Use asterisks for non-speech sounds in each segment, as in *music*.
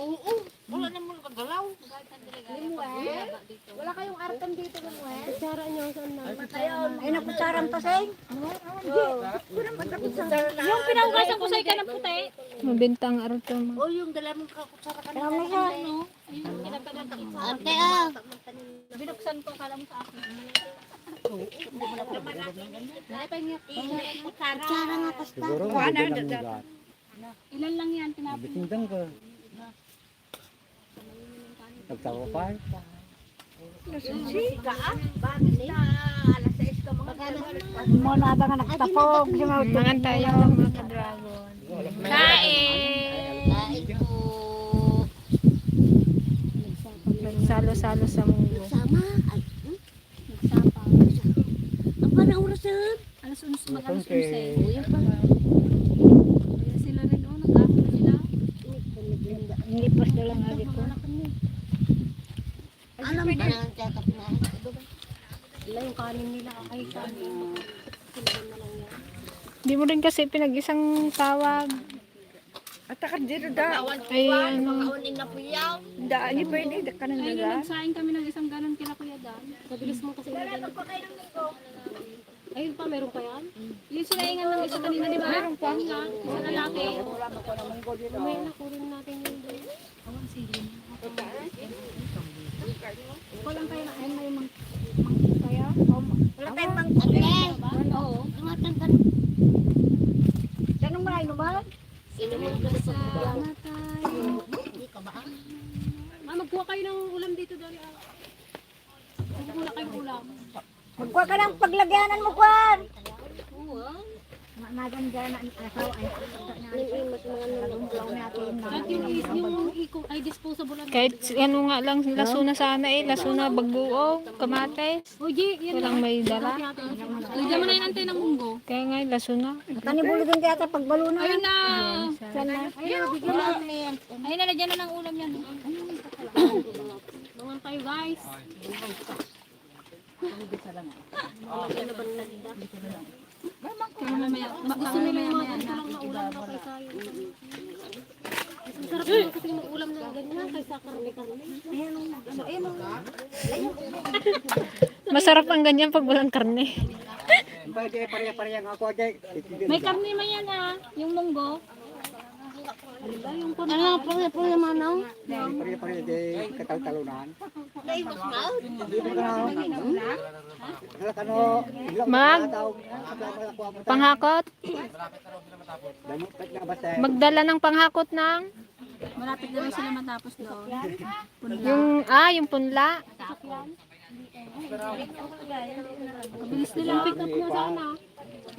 Oo. Wala naman kagalaw. Wala kayong artan dito wet? Kutsara niyo saan na? Ay, nakutsaran pa sa'yo. Yung pinanggasan ko sa'yo ka ng puti. Mabintang arto mo. O yung dala mong kakutsara ka Kaya mo siya. Ante ah. Binuksan ko, kala mo sa akin. Kutsara nga kasta. Siguro maganda ng lugar. Ilan lang yan, tinapos. Bitindang ka. Nagtawa pa. Mo na ba nga nakatapog. Mangan tayo mga ka-dragon. Kain! Kain po. Nagsalo-salo sa mundo. Sama. Ay, hmm? Nagsapa. Ang panahon na sir. Alas 11, mag alas 11. Okay. Uy, ang panahon. Kaya sila rin, oh, nag-ako na sila. Nilipas na lang agad ko. Alam mo na ang tatap na. Sila yung kanin nila, ay kanin. Di mo rin kasi pinag-isang tawag. At ka dito da. Ay, ano, na. Da, ni pwede da ka nang Ay, daga. nagsaing kami ng isang ganon kila Kuya Dan. Mabilis mo kasi ganon. Ayun pa, meron pa yan? Yung sinaingan ng isa kanina, di ba? Meron pa. Isa lalaki. May nakurin natin yung doon. Awang sige. Walang tayo na ayun, may mang... mang kaya? Wala tayong pang Ate. Oo. Ingatan ka. Ganun maray no ba? Inumin ka sa Matay. Hindi ka ba? Ma, magkuha kayo ng ulam dito, Dari. ah. Magkuha kayong ulam. Magkuha ka ng paglagyanan mo, Kwan. Oo, ah. Maganda na ang asawa ay nalunggaw natin. At yung, is- yung iko, ay disposable lang. kahit ano nga lang, laso na sana eh. Laso na baguo, kamates. G, yan lang. may dala. Lagyan mo na yun antay ng munggo. Kaya nga, laso na. Tanibulo din kaya pagbalo na. Ayun na. Ayun na. Ayun na, lagyan na ng ulam yan. Bangon tayo, guys. Gusto nila yung mga ganito lang na ulam na kaysa yung Ang sarap naman kasi yung ulam na ganyan kaysa karne-karne. Ano. Masarap ang ganyan pag walang karne. Pwede pareha-pareha nga ako agay. May karne man yan ah, yung munggo. Diba. Ano po po yung manaw? Pareha-pareha di katal-talunan. Mag, panghakot. Magdala ng panghakot ng, Malapit naman sila matapos doon. yung, ah, yung punla. Mabilis nilang pick up na sana.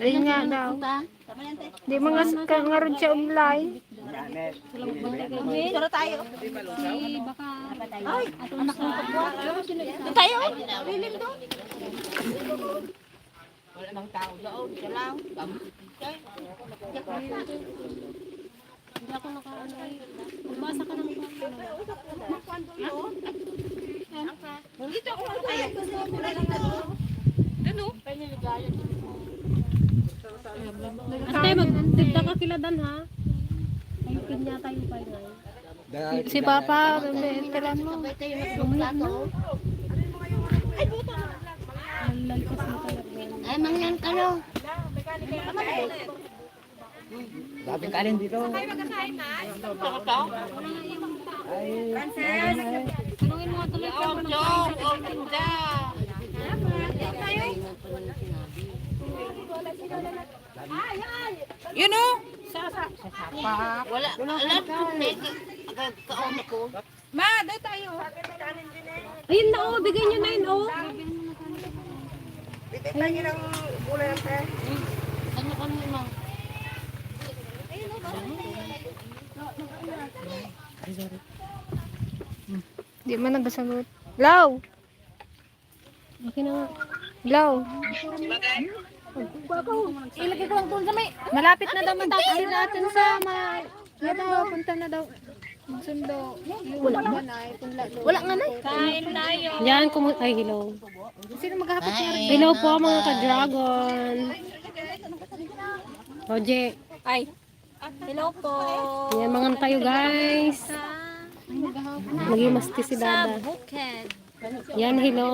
Ayun nga daw. Di mga kangarod siya umlay. Pero tayo. Si baka Ay, anak ng isa. Tayo. Lilim doon. Wala nang tao doon. Siya lang. Hindi ako nakaano. Magbasa ka ng Dito ako lang Ate, magtigda ka kila Dan ha. Ayun pinya tayo pa yun. Si Papa, tiran mo. Halal kasi talaga. Ay, mangyan ka no. Daming kanin dito. Tanungin mo tuloy ka kung Yun o. Wala. Alam ko na. Kaon ako. Ma, doon tayo. Ayun na oh, bigay niyo na yun oh. Ano ka naman? Di man nagasagot. Law! Okay na nga. Law! Ilagay ko lang doon sa may... Malapit na daw matapos natin sa ma... Yato, punta na daw. Magsundo. Wala nga na. Wala nga na. Kain tayo. Yan, kumu... Ay, hello. Sino maghahapot nga rin? Hello po mga ka-dragon. Oje. Ay. Hello po. Yan, mga tayo guys. Naging masti si Dada. Yan, hello.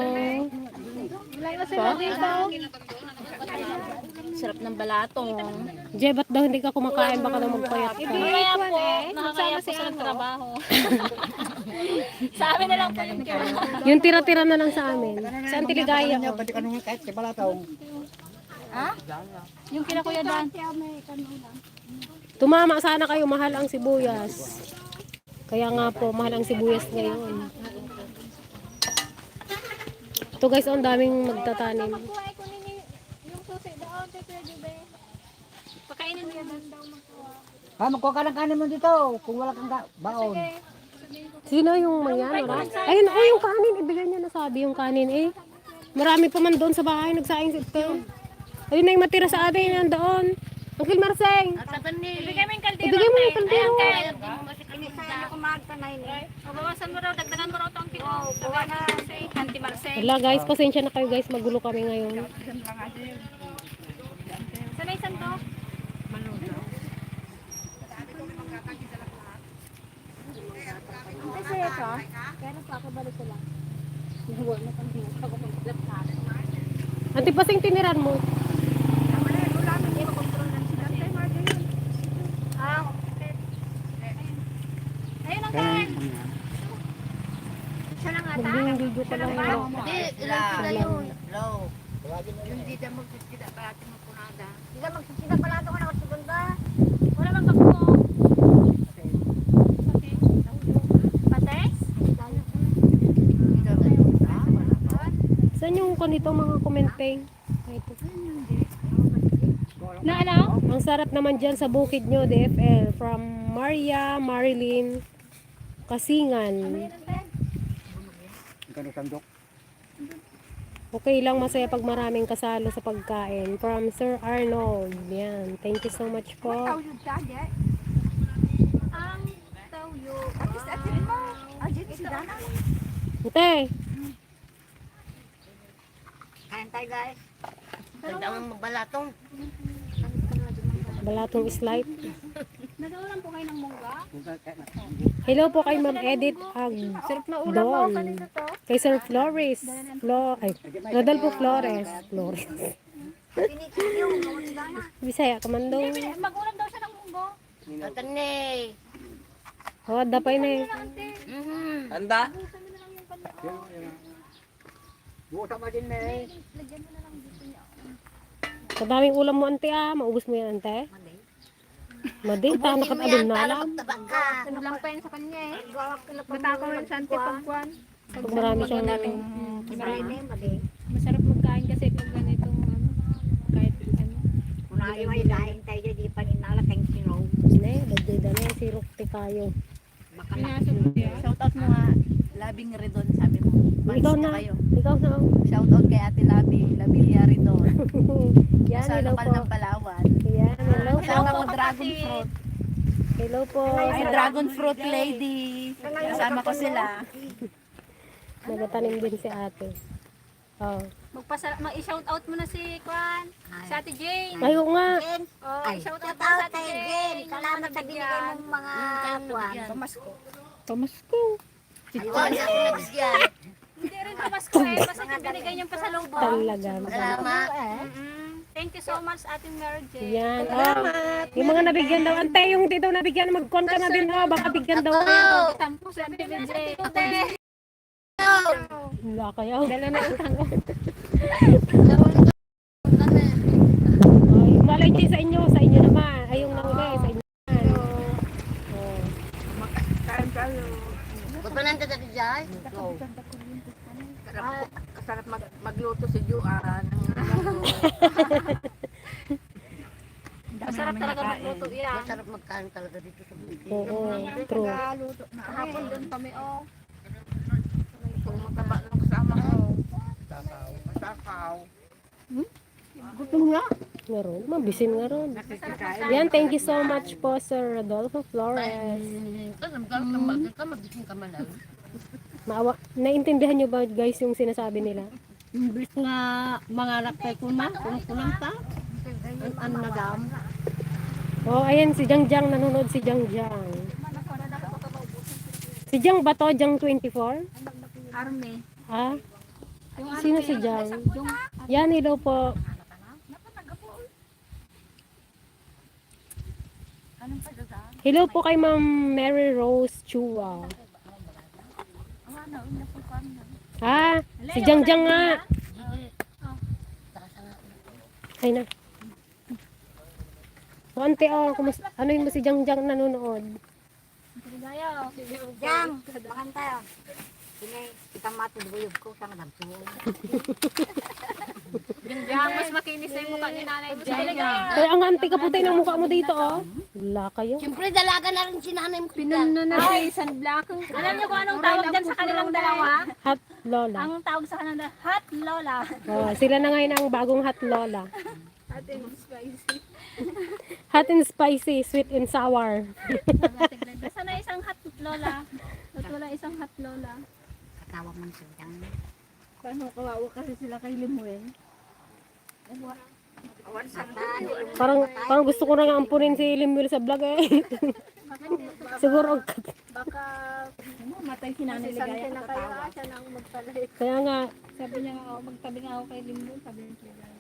Sarap ng balatong. Jay, ba't daw hindi ka kumakain? Baka daw magpayat ka. Kaya po, nakakaya po sa trabaho. sa amin na lang po yung kaya. Yung tira-tira na lang sa amin. Sa Antiligaya. Kanya, pati kanong kahit si Balatong. Yung kina Kuya Dan. Tumama sana kayo, mahal ang sibuyas. Kaya nga po, mahal ang sibuyas ngayon. Ito guys, ang daming magtatanim. Pakainin mo yan. Ha, magkuha ka ng kanin mo dito. Kung wala kang ka- baon. Sino yung mayan? Wala? Ayun, oh, yung kanin. Ibigay niya na sabi yung kanin eh. Marami pa man doon sa bahay. Nagsaing si. Ayun na yung matira sa atin. Nandoon. Uncle Marseng. Ibigay mo yung kaldero. Ibigay mo yung kaldero. Bawasan mo raw, dagdagan mo raw itong kilo. Si Auntie Marcel. Wala guys, pasensya na kayo guys. Magulo kami ngayon. Sana isang to? Ante pasing tiniran mo. Ayun ang Kaya, Ka lang yun. Hindi, ilan sila yun? Wala bang? Pates? Saan yung kanito mga kumenteng? Ito. Na ano? Ang sarap naman dyan sa bukid nyo, DFL. From Maria Marilyn Kasingan. Kanong sandok. Okay lang masaya pag maraming kasalo sa pagkain. From Sir Arnold. Yan. Thank you so much po. Ang tawyo. Ate, Kain tayo guys. Ganda ang balatong. balatong slight. *laughs* Nagawalan po kayo ng mungga? Hello po kay Ma'am Edith Ag Don. Kay Sir Flores. Flo ay, Rodolfo Flores. Flores. Bisaya, kamando. Magulang daw siya ng munggo. Tatane. Oh, dapay na eh. Anda? Buta pa din, May. Madaming ulam mo, ante ah. Maubos mo yan, ante. Mading, ta, nakatadong na lang. Ano lang pa yan sa kanya eh. Bata ko yung santi pagkuhan. Pag marami siyang... Masarap magkain kasi pag ganitong ano, kahit ano. Ne, dagday na yan, si Rukti kayo. Shoutout mo nga, Labing Redon, sabi mo. Ikaw na. Ikaw na. oh. Shoutout kay Ate Labi, Labilia Redon. *laughs* Yan, Sa po. ng Palawan. Yan, hello po. Kasama ko dragon fruit. Hello po. Ay, dragon fruit lady. Kasama ko sila. Nagatanim din si ate. Oh. Magpasarap, mag-shout out mo na si Kwan. Si Ate Jane. Ayaw nga. Oh, shout out sa Ate Jane. Salamat sa binigay mong mga Kwan. Thomas ko. Hindi rin pamasko eh. Basta yung binigay niyong pasalubong. Talaga. Salamat. Thank you so much, Ate Mary Jane. Yan. Oh. Yung mga nabigyan daw. Ante, yung hindi daw nabigyan, mag-con ka na din. Oh, baka bigyan daw. Tampo si Ate Jane. Wala kayo. Dala na utang. *laughs* Ay, malay din sa inyo. Sa inyo naman. Ay, yung nauli. Sa inyo naman. Oh. Pagpananda dati dyan. Sarap mag magluto si Juan. *laughs* Masarap talaga magluto yan. Masarap magkain talaga dito sa bukid. Oo, true. Kahapon doon kami, oh. Kung mataba ng kasama ko. Takaw. Meron. Mabisin nga ron. Yan, thank you so much po, Sir Rodolfo Flores. Maawa, naintindihan nyo ba guys yung sinasabi nila? Imbis nga mangarap kay kuna, kung kulang ta. An, an madam. Oh, ayan si Jangjang, nanonood si Jangjang. Si Jang ba to? Jang 24? Army. Ah? Sino si Jang? Yan, hello po. Hello po kay Ma'am Mary Rose Chua. Ah, si Jang Jang nga. Ay na. Ante, oh, kumus- ano yung si Jang Jang nanonood? Jang, makan tayo. Ini kita mati buyog ko sa nagsuon. Yang mas makinis na yung mukha ni nanay mo sa Ligaya. Kaya ang ante kaputi ng mukha mo dito, oh. Wala kayo. Siyempre dalaga na rin si nanay mo. Pinuno na si sunblock. Alam niyo kung anong tawag dyan sa kanilang dalawa? Hot Lola. Ang tawag sa kanila, hot lola. Oh, sila na ngayon ang bagong Hot Lola. *laughs* Hot and spicy, sweet and sour. *laughs* Basta na isang hot lola. At wala isang hot lola. Katawa man siya. Jang. Paano kawawa kasi sila kay Limuel? Parang parang gusto ko na nga ampunin si Limuel sa vlog eh. *laughs* Siguro Baka Matay si nanay Ligaya. na kayo siya nang magpalay. kaya nga Sabi niya nga, oh, magtabi nga ako kay Limbo. Sabi niya.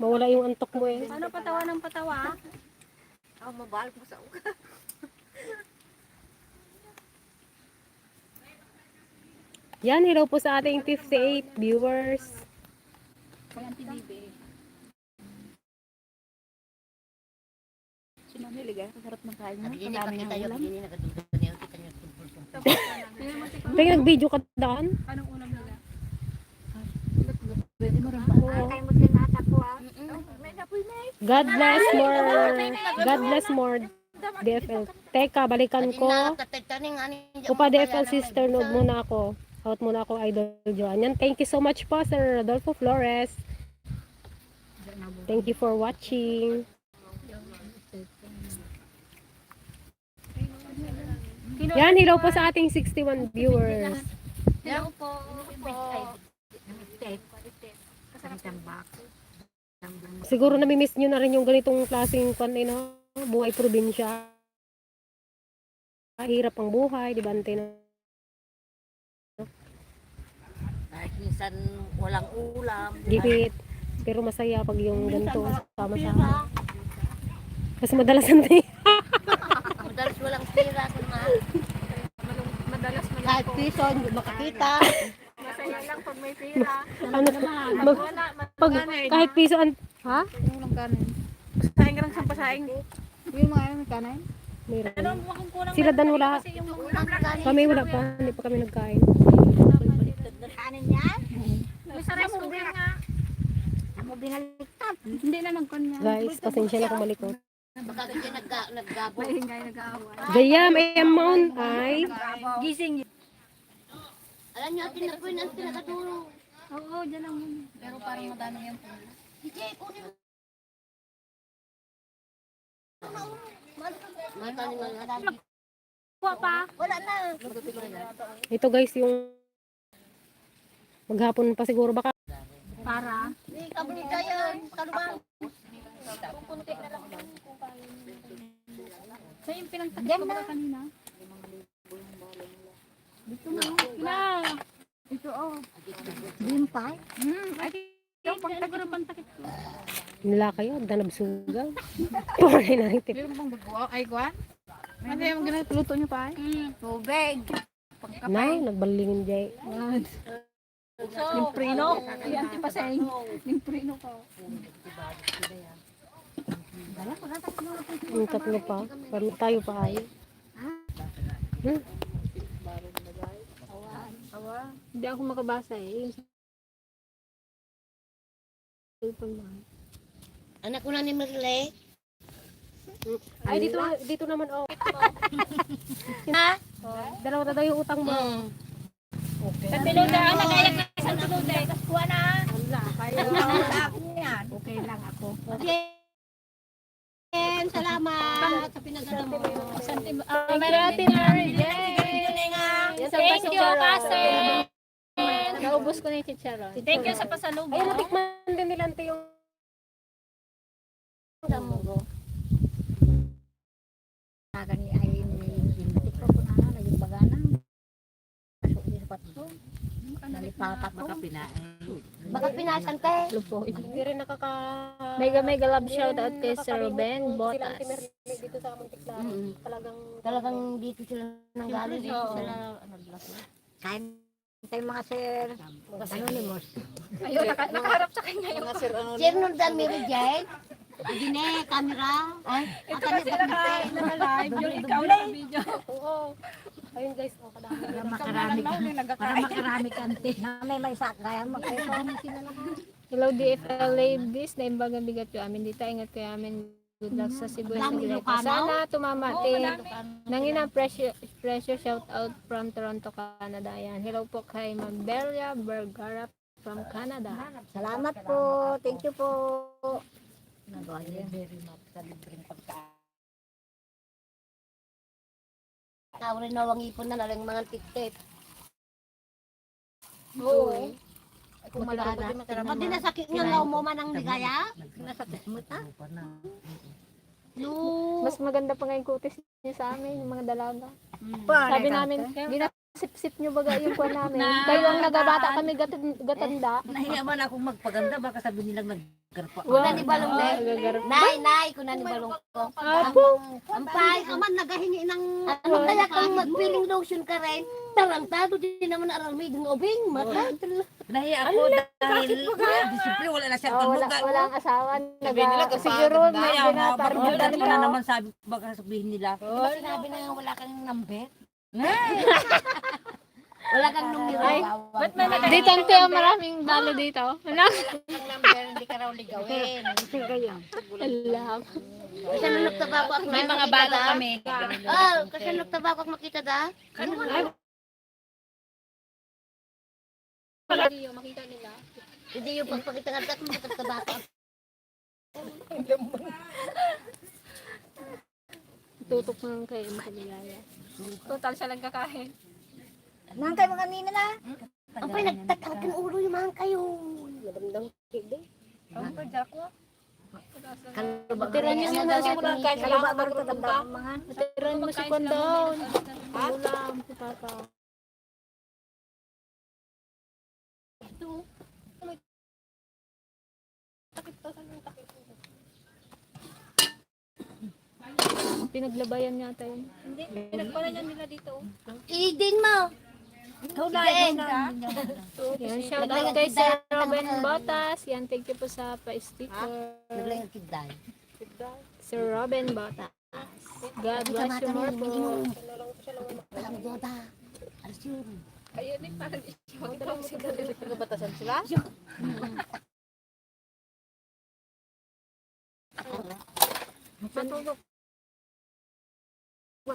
Mawala yung antok mo eh. Ano patawa ng patawa? Ako mabal po sa uka. *laughs* Yan, hello po sa ating 58 viewers. Kay Auntie Bibi. Si nanay Ligaya, kasarap ng kain mo. Kita niyo tungkol sa *laughs* Tingnan nag-video ka daan. Anong ulam nila? Kay mo tinata ko ah. God bless more. God bless more. DFL. Teka, balikan ko. Upa DFL sister, nood muna ako. Out muna ako, Idol Joan. Thank you so much po, Sir Rodolfo Flores. Thank you for watching. Yan, hello po sa ating 61 viewers. Hello po. Siguro nami-miss nyo na rin yung ganitong klaseng kwan, eh, no? buhay probinsya. Hirap ang buhay, di ba? ante, no? Kahit minsan walang ulam. Gipit. Pero masaya pag yung ganito sama-sama. Kasi madalas ante. *laughs* Madalas walang ma. Madalas mo Kahit piso, hindi makakita. masaya lang pag may pera. ano, mag- Pag, kahit piso an, ha? Yung lang kanin. masasaing ka lang sa pasaing. Yung mga ano kanin? Meron. Ano mo kung kulang Sila dan wala. kasi. Kami wala pa. Hindi pa kami nagkain. Kanin yan? may sa rice cooker nga. Mo binaliktad. Hindi na nagkanya. Guys, pasensya na kung malikot. Baka nagga, naggabo. Hingay nag-aaway. Gayam, ay amount ay. Gising. Alam niyo, atin na ang pinakaduro. Oo, dyan lang muna. Pero parang madami yan. Hindi, kunin mo. Kuha pa. Wala na. Ito guys, yung maghapon pa siguro baka. Para. Hindi, kabuli kayo. Kalubang. Kunti na lang. Sa yung pinagtakit ko ba kanina? Dito na. Na. Ito oh. Bimpay. Hmm. Ay, ikaw pang ko. Nila kayo, danab sugaw. Puri na rin. Meron bang bago? Ay, Gwan? Ano yung ganito luto niyo pa? Hmm. Tubig. Na, nagbalingin jay. Yung prino. Yung antipaseng. Yung prino ko. Yung tatlo pa. Pero tayo pa ay. Hmm? Hindi ako makabasa eh. Yung cellphone lang. Anak ko na ni Merle. Ay, dito, dito naman, oh. *laughs* ha? Dalawa na daw yung utang mo. Sa tinuda. Ano kaya ka sa tinuda? Tapos kuha na. Okay lang ako. Jen, salamat sa pinagano mo. Uh, Marati Mary. Thank you, kasi. Naubos ko na yung chicharon. Thank you sa pasalubong. Ayun, natikman din nila ante yung damugo. Nagan ni Aileen ni Natikman ko na na yung bagana. Pasok din sa patso. Nalipapat baka pinain. Baka pinasan te. Hindi rin nakaka... Mega mega love shout out kay Sir Ruben Silang Botas. Dito sa Montiklaro. Talagang... Talagang dito sila nanggaling. Dito sila. Kain tayo mga sir. Anonymous. Ayun, naka, nakaharap sa kanya yung Mga sir, ano, Sir nun dyan, Mary Jane. Dine, camera. Ay, Ito kasi naka, naka-live yung ikaw sa video. Oo. Ayun guys, oh, kadami. para makarami ka. Para makarami ka. ante. Na may may sakaya. Na. Hello DFL ladies, na imbagang bigat yung amin dito. Ingat kayo amin. Good luck sa Cebu? Sana tumamati. Nangina pressure, pressure shout out from Toronto, Canada. Yan. Hello po kay Mabelia Vergara from Canada. Salamat po. Thank you po. nagawa niya very much sa libreng pagkain. Tao rin na wang ipon na nalang mga tiktip. Oo. Kung malaki pa din matira Pag dinasakit nga nga mo man ang ligaya, dinasakit mo ta. No. Mas maganda pa nga yung kutis niyo sa amin, yung mga dalaga. Paano Sabi namin, ginasip-sip niyo baga yung kuha *laughs* namin. Kayo ang nagabata kami gat- gatanda. Nahiya man akong magpaganda, baka sabi nilang naggarpa. Kuna ni balong Ah, de. gagarap. Nay, nay, kuna ni balong ko. Apo. Ang pay, aman nagahingi ng ano kaya kang magpiling lotion ka rin. Tarantado din naman aramid ng ubing. Mata. Nahiya ako dahil disiplin, wala na siyang Oh, wala, kanugan. wala ang asawa. Sabi nila, siguro may Kaya nga, binatar bakit na wala na naman sabi, baka sabihin nila. Sinabi na wala kang number? Wala kang numero. Ay, Ba't may Dito ang tiyo, maraming dalo dito. Ano? number, hindi ka raw ligawin. Alam. Kasi nung tabako ako May mga balo kami. Oh, kasi nung tabako ako makita da. Ano wala? Hindi yung makita nila. Hindi yung pagpakita nga ako makita tabako. Tutok ng kayo makaligaya. Total siya lang kakain. Nang kayo mga kanina na. Ang pay nagtatang ng ulo yung mga kayo. Madamdang kide. Tiran niyo muna si Kondon. Kalaba ba ito mga? Tiran mo si Kondon. Ulam, si Papa. Pinaglabayan yata yun. Idin mo. Tulay. Yan, shout out kay Sir Robin Botas. Yan, thank you po sa pa-sticker. Naglayang kiday. Sir Robin Botas. God bless you more po. Alam mo da. Alas yun. Batasan sila?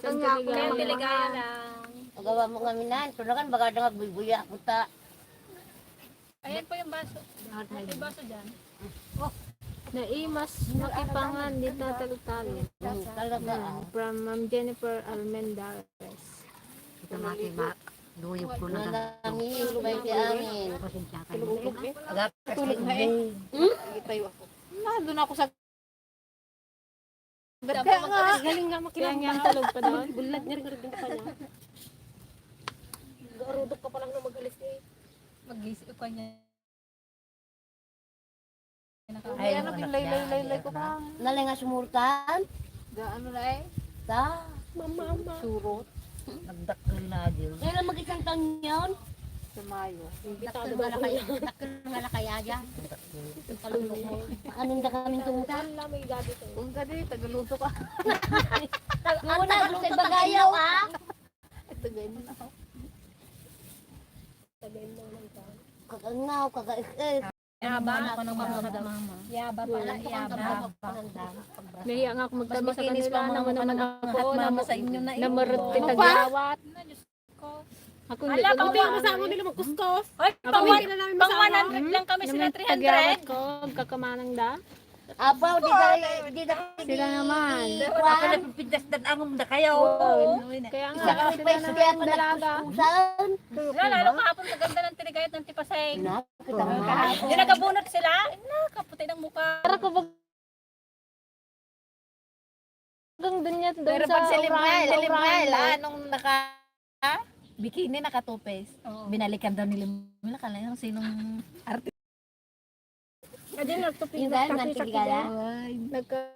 San Deligaya lang. Pagawa mo nga minan. Tulakan baga nga bubuya ko ta. Ayan po yung baso. May baso dyan. Naimas makipangan dito talutali. Talaga. ah. From Ma'am Jennifer Almendares. Ito makimak. Duyok ko na. Nalangin. Lumay si angin. Tulog na eh. Itayo ako. Nandun ako sa Kaya nga. Galing nga makilang talog pa doon. Bulat niya rin rin pa niya. Garudok ka pa lang na mag-alis eh. Mag-isip ko niya. Ay, ano yung laylay-laylay ko pa. Nalay nga sumurtan. Ano na eh? Ta. Surot. Nagdakil na dyan. Kailan mag-isang taon yun? Sa Mayo. Dakil nga na kaya. Dakil nga na kaya dyan. Anong da kaming tumutan? Wala may gabi ko. Kung ka di, tagaluto ka. Tagal sa bagayaw ah. Tagay mo na. Kagangaw, kagais-is. Yaba ako ng mga mama. Yaba pala, yaba. Nahiya nga ako magtabi sa kanila. Naman naman ako. Mama sa inyo na Na marati tagyawat. Ako hindi ko Pati yung na kasama nila magkuskos. Ay, Ako hindi na namin masama. lang kami sila 300. ko, kakamanang da. Apaw, di na, di na. Sila naman. Ako na pipintas dan angom na kayo. Kaya nga, Isa ka sila pa naman dalaga. Saan? Lalo kahapon sa ganda ng tirigayat ng tipasay. Mo. Hindi nagabunot sila. Nakaputi ng mukha. Para ko bag... Hanggang dun niya, dun Pero sa pag si Orion, Limay, sa Limay, Orion. anong naka... bikini nakatupes. Binalikan daw nila. Wala ka lang sinong artist. Adi nagtupi Yung gano'n, nantiligaya.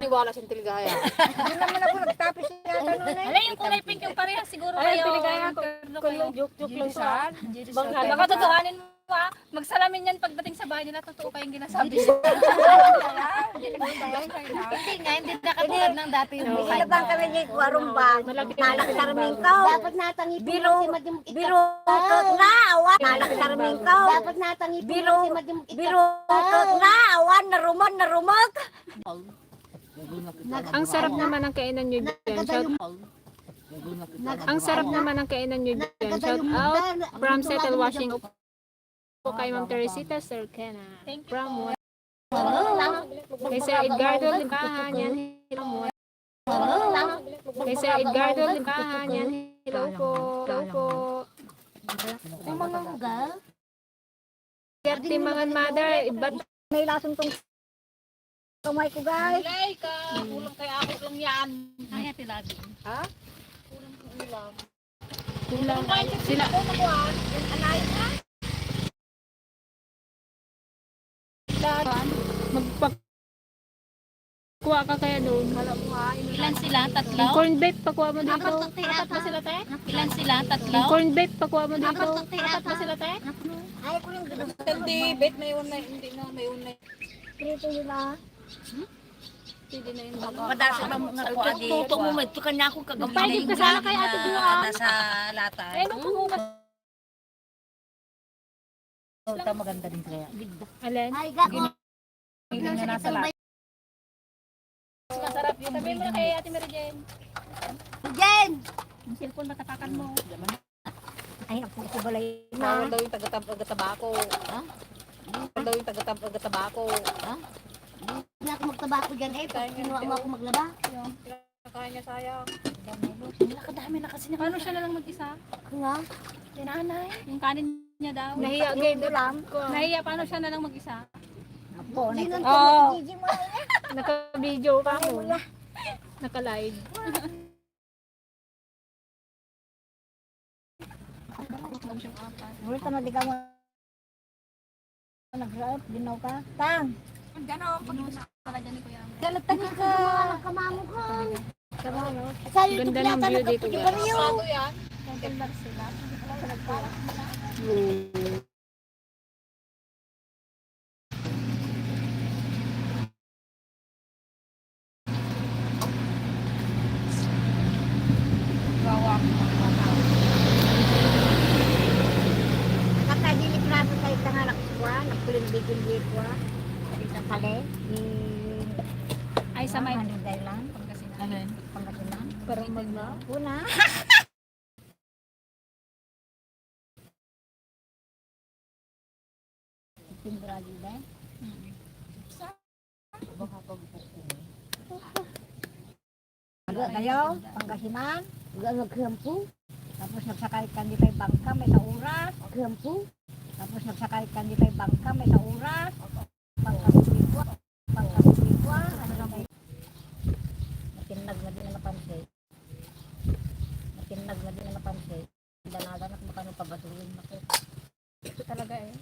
Niwala sa tiligaya. Hindi naman ako nagtapos yata nun eh. Alay, yung kulay pink yung parehas siguro Ay, kayo. piligaya ko. Ano kayo? joke-joke lang sa. Bangka. Baka totohanin mo ha. Magsalamin yan pagdating sa bahay nila. Totoo kayong ginasabi *laughs* niya. Hindi nga, hindi na katulad ng dati yung buhay. Ilabang kami ni Kwarong ba? Malaki Nalak sa raming ko. Dapat natangipin Biro, mo si Madam Itak. biro, tot na, awan. Nalak sa raming ko. Dapat natangipin Biro, si Itak. Biro, tot na, awan. Narumot, narumot. Ang sarap naman ng kainan nyo dyan. Ang sarap naman ng kainan nyo dyan. Shout out from Settle Washington po kay Ma'am Teresita Serkena. From Kay Sir Edgardo Libahan yan. Hello mo. Kay Sir Edgardo Libahan yan. Hello po. Hello po. Ang mga muga. Gerti mga mother. Iba't May lasong tong kamay ko guys. Alay ka, kulang kay ako lang yan. Kaya tilabi. kulang. Sila. Magpag Kuha ka kaya doon. Ilan sila? Tatlo? Yung corn beef, pakuha mo dito. Apat ba sila, te? Ilan sila? Tatlo? Yung corn beef, pakuha mo dito. Apat ba sila, te? Ay, ko yung gusto. Hindi, bet may unay. Hindi na, may unay. Dito nila. Hindi na yun. Madasa ba mo nga ko adi? Tuto mo, may tukan niya ako kagabi. Pwede ka sana kay Ate Dua. Nasa lata. Eh, kumukas. Ito maganda din kaya. Alin? Ay, gako. Hindi nga nasa lata. Masarap yun. Sabihin mo na kay Ate Mary Jane. Jen! Yung cellphone matatakan mo. Ay, ako ko balay Bawal na. daw yung taga-tabako. Ha? Bawal daw yung taga-tabako. Ha? Hindi ako magtabako dyan eh. Pag kinuha mo ako maglaba. Kaya niya sayang. Wala kadami na kasi niya. Paano siya na lang mag-isa? Ako nga. Tinanay. Yung kanin niya daw. Nahiya gay lang. Nahiya, paano siya na lang mag-isa? Ako, na Oo. Gigi mo. Naka-video ka mo. Naka-live. Wala ka na di ka mo. Nag-rap, ginaw ka. Tang! Galatang ka. Kamamo ka. Sa YouTube Ganda ng view dito, nagkapagyo guys. kami yun. Kakadilik raso tayo tanganak ko. Isang kali, ni... Ay, sa may... Alin? Pangasinan. Parang magna. Una. Timbrali ba? Mm. Sa? Baka pagpupo. Aga kayo, Pangasinan. Aga nagkampo. Tapos nagsakay ka ni kay bangka, may sa oras. Kampo. Tapos nagsakay ka ni kay bangka, may sa oras. Bangka sulikwa. Bangka sulikwa. Ano na may? Matinag na din na napansin. Matinag na din na napansin. Dalaga na kung makano pabatuhin ako. Talaga eh.